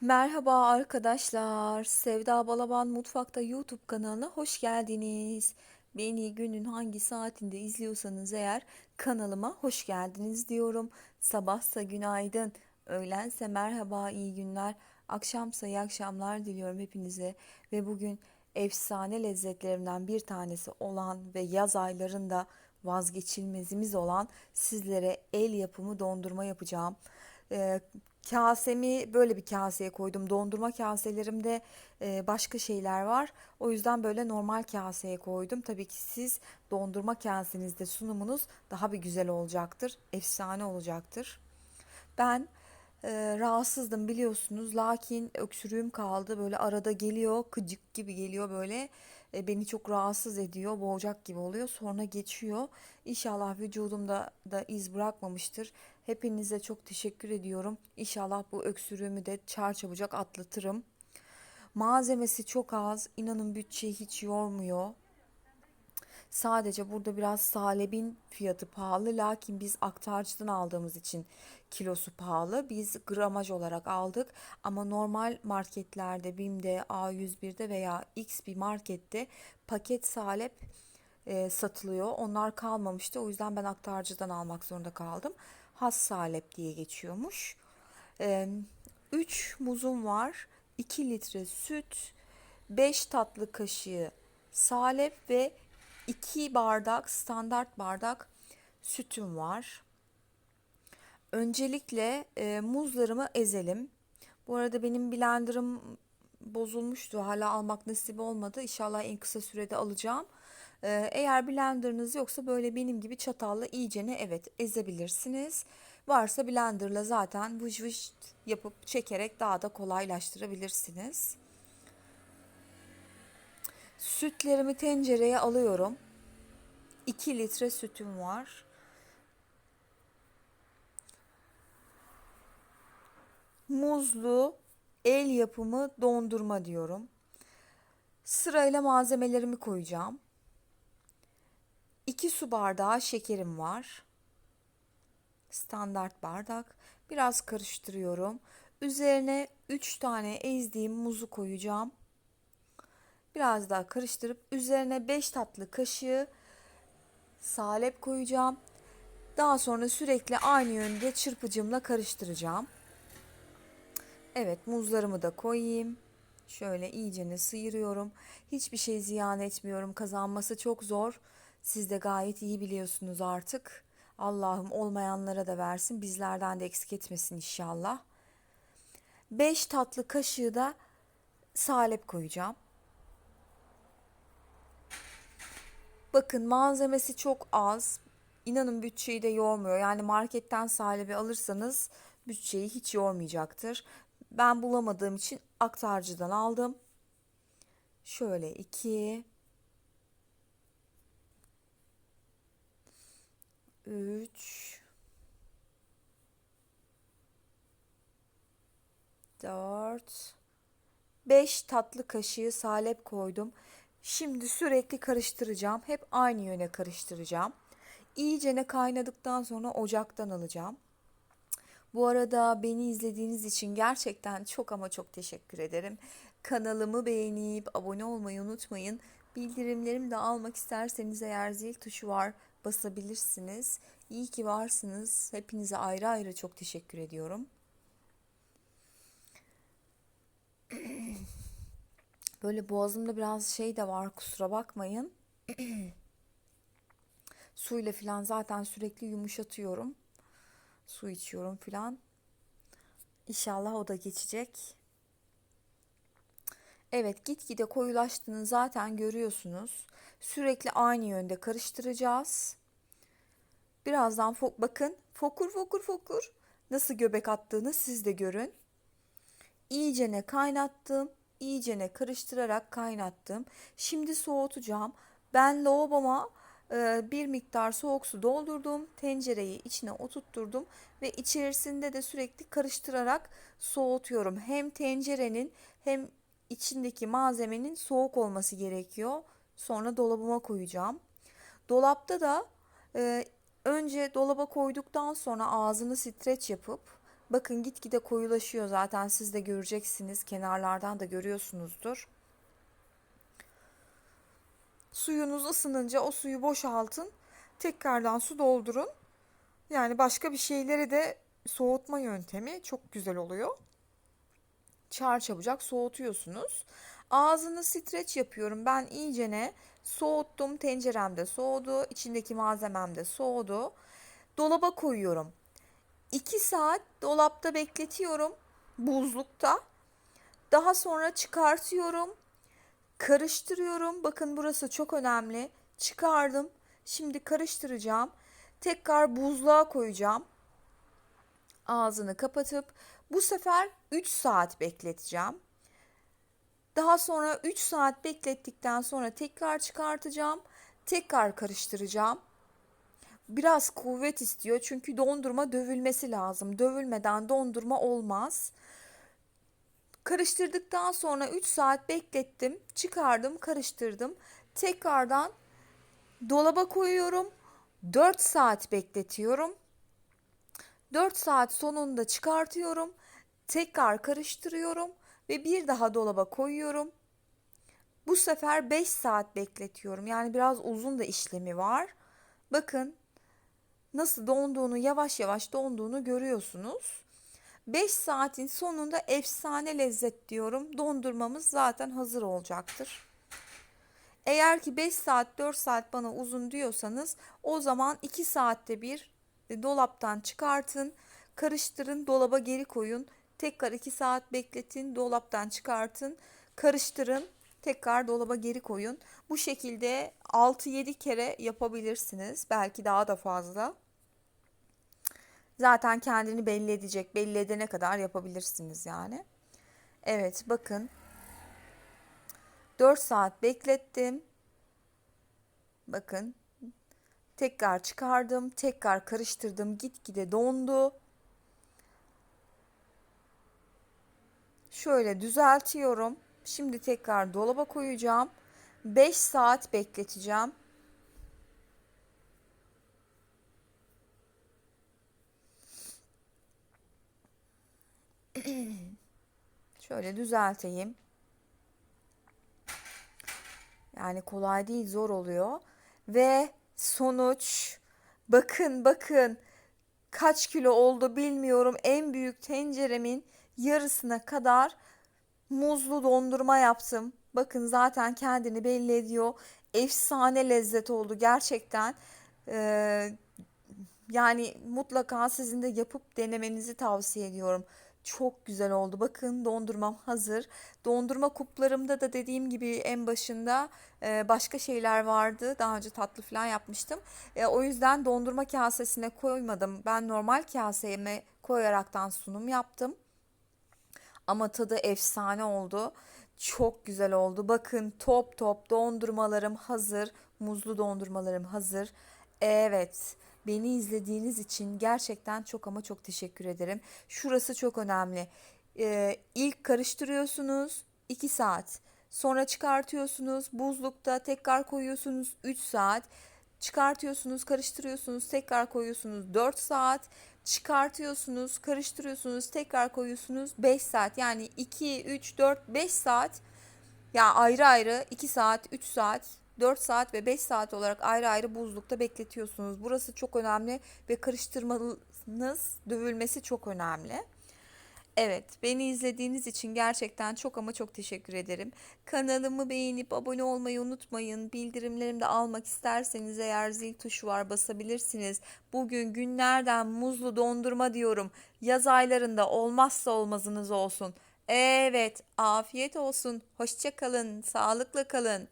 Merhaba arkadaşlar. Sevda Balaban Mutfak'ta YouTube kanalına hoş geldiniz. Beni günün hangi saatinde izliyorsanız eğer kanalıma hoş geldiniz diyorum. Sabahsa günaydın, öğlense merhaba, iyi günler, akşamsa iyi akşamlar diliyorum hepinize. Ve bugün efsane lezzetlerimden bir tanesi olan ve yaz aylarında vazgeçilmezimiz olan sizlere el yapımı dondurma yapacağım. Ee, kasemi böyle bir kaseye koydum. Dondurma kaselerimde e, başka şeyler var. O yüzden böyle normal kaseye koydum. Tabii ki siz dondurma kasenizde sunumunuz daha bir güzel olacaktır. Efsane olacaktır. Ben e, rahatsızdım biliyorsunuz. Lakin öksürüğüm kaldı. Böyle arada geliyor, kıcık gibi geliyor böyle. E, beni çok rahatsız ediyor, boğacak gibi oluyor. Sonra geçiyor. İnşallah vücudumda da iz bırakmamıştır. Hepinize çok teşekkür ediyorum. İnşallah bu öksürüğümü de çarçabucak atlatırım. Malzemesi çok az. İnanın bütçeyi hiç yormuyor. Sadece burada biraz salebin fiyatı pahalı. Lakin biz aktarcıdan aldığımız için kilosu pahalı. Biz gramaj olarak aldık. Ama normal marketlerde, BİM'de, A101'de veya X bir markette paket salep e, satılıyor. Onlar kalmamıştı. O yüzden ben aktarcıdan almak zorunda kaldım. Has salep diye geçiyormuş. E, 3 muzum var. 2 litre süt, 5 tatlı kaşığı salep ve 2 bardak standart bardak sütüm var. Öncelikle e, muzlarımı ezelim. Bu arada benim blenderım bozulmuştu. Hala almak nasip olmadı. İnşallah en kısa sürede alacağım. E, eğer blenderınız yoksa böyle benim gibi çatalla iyicene evet ezebilirsiniz. Varsa blenderla zaten vıç vıç yapıp çekerek daha da kolaylaştırabilirsiniz. Sütlerimi tencereye alıyorum. 2 litre sütüm var. Muzlu el yapımı dondurma diyorum. Sırayla malzemelerimi koyacağım. 2 su bardağı şekerim var. Standart bardak. Biraz karıştırıyorum. Üzerine 3 tane ezdiğim muzu koyacağım. Biraz daha karıştırıp üzerine 5 tatlı kaşığı salep koyacağım. Daha sonra sürekli aynı yönde çırpıcımla karıştıracağım. Evet muzlarımı da koyayım. Şöyle iyicene sıyırıyorum. Hiçbir şey ziyan etmiyorum. Kazanması çok zor. Siz de gayet iyi biliyorsunuz artık. Allah'ım olmayanlara da versin. Bizlerden de eksik etmesin inşallah. 5 tatlı kaşığı da salep koyacağım. Bakın malzemesi çok az. İnanın bütçeyi de yormuyor. Yani marketten salebi alırsanız bütçeyi hiç yormayacaktır. Ben bulamadığım için aktarcıdan aldım. Şöyle iki, üç, dört, beş tatlı kaşığı salep koydum. Şimdi sürekli karıştıracağım. Hep aynı yöne karıştıracağım. İyicene kaynadıktan sonra ocaktan alacağım. Bu arada beni izlediğiniz için gerçekten çok ama çok teşekkür ederim. Kanalımı beğenip abone olmayı unutmayın. Bildirimlerimi de almak isterseniz eğer zil tuşu var basabilirsiniz. İyi ki varsınız. Hepinize ayrı ayrı çok teşekkür ediyorum. Böyle boğazımda biraz şey de var kusura bakmayın. Suyla falan zaten sürekli yumuşatıyorum. Su içiyorum falan. İnşallah o da geçecek. Evet gitgide koyulaştığını zaten görüyorsunuz. Sürekli aynı yönde karıştıracağız. Birazdan fo bakın fokur fokur fokur nasıl göbek attığını siz de görün. İyicene kaynattım. İyicene karıştırarak kaynattım. Şimdi soğutacağım. Ben lavaboma e, bir miktar soğuk su doldurdum. Tencereyi içine oturtturdum ve içerisinde de sürekli karıştırarak soğutuyorum. Hem tencerenin hem içindeki malzemenin soğuk olması gerekiyor. Sonra dolabıma koyacağım. Dolapta da e, önce dolaba koyduktan sonra ağzını streç yapıp Bakın gitgide koyulaşıyor zaten siz de göreceksiniz. Kenarlardan da görüyorsunuzdur. Suyunuz ısınınca o suyu boşaltın. Tekrardan su doldurun. Yani başka bir şeyleri de soğutma yöntemi çok güzel oluyor. Çar çabucak soğutuyorsunuz. Ağzını streç yapıyorum. Ben iyicene soğuttum. Tenceremde soğudu. İçindeki malzemem de soğudu. Dolaba koyuyorum. 2 saat dolapta bekletiyorum. Buzlukta. Daha sonra çıkartıyorum. Karıştırıyorum. Bakın burası çok önemli. Çıkardım. Şimdi karıştıracağım. Tekrar buzluğa koyacağım. Ağzını kapatıp bu sefer 3 saat bekleteceğim. Daha sonra 3 saat beklettikten sonra tekrar çıkartacağım. Tekrar karıştıracağım. Biraz kuvvet istiyor çünkü dondurma dövülmesi lazım. Dövülmeden dondurma olmaz. Karıştırdıktan sonra 3 saat beklettim. Çıkardım, karıştırdım. Tekrardan dolaba koyuyorum. 4 saat bekletiyorum. 4 saat sonunda çıkartıyorum. Tekrar karıştırıyorum ve bir daha dolaba koyuyorum. Bu sefer 5 saat bekletiyorum. Yani biraz uzun da işlemi var. Bakın nasıl donduğunu, yavaş yavaş donduğunu görüyorsunuz. 5 saatin sonunda efsane lezzet diyorum. Dondurmamız zaten hazır olacaktır. Eğer ki 5 saat 4 saat bana uzun diyorsanız o zaman 2 saatte bir dolaptan çıkartın, karıştırın, dolaba geri koyun. Tekrar 2 saat bekletin, dolaptan çıkartın, karıştırın, tekrar dolaba geri koyun. Bu şekilde 6-7 kere yapabilirsiniz. Belki daha da fazla. Zaten kendini belli edecek. Belli edene kadar yapabilirsiniz yani. Evet bakın. 4 saat beklettim. Bakın. Tekrar çıkardım. Tekrar karıştırdım. Gitgide dondu. Şöyle düzeltiyorum. Şimdi tekrar dolaba koyacağım. 5 saat bekleteceğim. Şöyle düzelteyim. Yani kolay değil, zor oluyor. Ve sonuç bakın bakın kaç kilo oldu bilmiyorum. En büyük tenceremin yarısına kadar muzlu dondurma yaptım. Bakın zaten kendini belli ediyor. Efsane lezzet oldu gerçekten. Ee, yani mutlaka sizin de yapıp denemenizi tavsiye ediyorum. Çok güzel oldu. Bakın dondurmam hazır. Dondurma kuplarımda da dediğim gibi en başında e, başka şeyler vardı. Daha önce tatlı falan yapmıştım. E, o yüzden dondurma kasesine koymadım. Ben normal kaseme koyaraktan sunum yaptım. Ama tadı efsane oldu. Çok güzel oldu. Bakın top top dondurmalarım hazır. Muzlu dondurmalarım hazır. Evet. Beni izlediğiniz için gerçekten çok ama çok teşekkür ederim. Şurası çok önemli. Ee, ilk karıştırıyorsunuz 2 saat. Sonra çıkartıyorsunuz buzlukta tekrar koyuyorsunuz 3 saat. Çıkartıyorsunuz, karıştırıyorsunuz, tekrar koyuyorsunuz 4 saat. Çıkartıyorsunuz, karıştırıyorsunuz, tekrar koyuyorsunuz 5 saat. Yani 2, 3, 4, 5 saat. Ya ayrı ayrı 2 saat, 3 saat 4 saat ve 5 saat olarak ayrı ayrı buzlukta bekletiyorsunuz. Burası çok önemli ve karıştırmanız, dövülmesi çok önemli. Evet, beni izlediğiniz için gerçekten çok ama çok teşekkür ederim. Kanalımı beğenip abone olmayı unutmayın. Bildirimlerimi de almak isterseniz eğer zil tuşu var basabilirsiniz. Bugün günlerden muzlu dondurma diyorum. Yaz aylarında olmazsa olmazınız olsun. Evet, afiyet olsun. Hoşça kalın, sağlıkla kalın.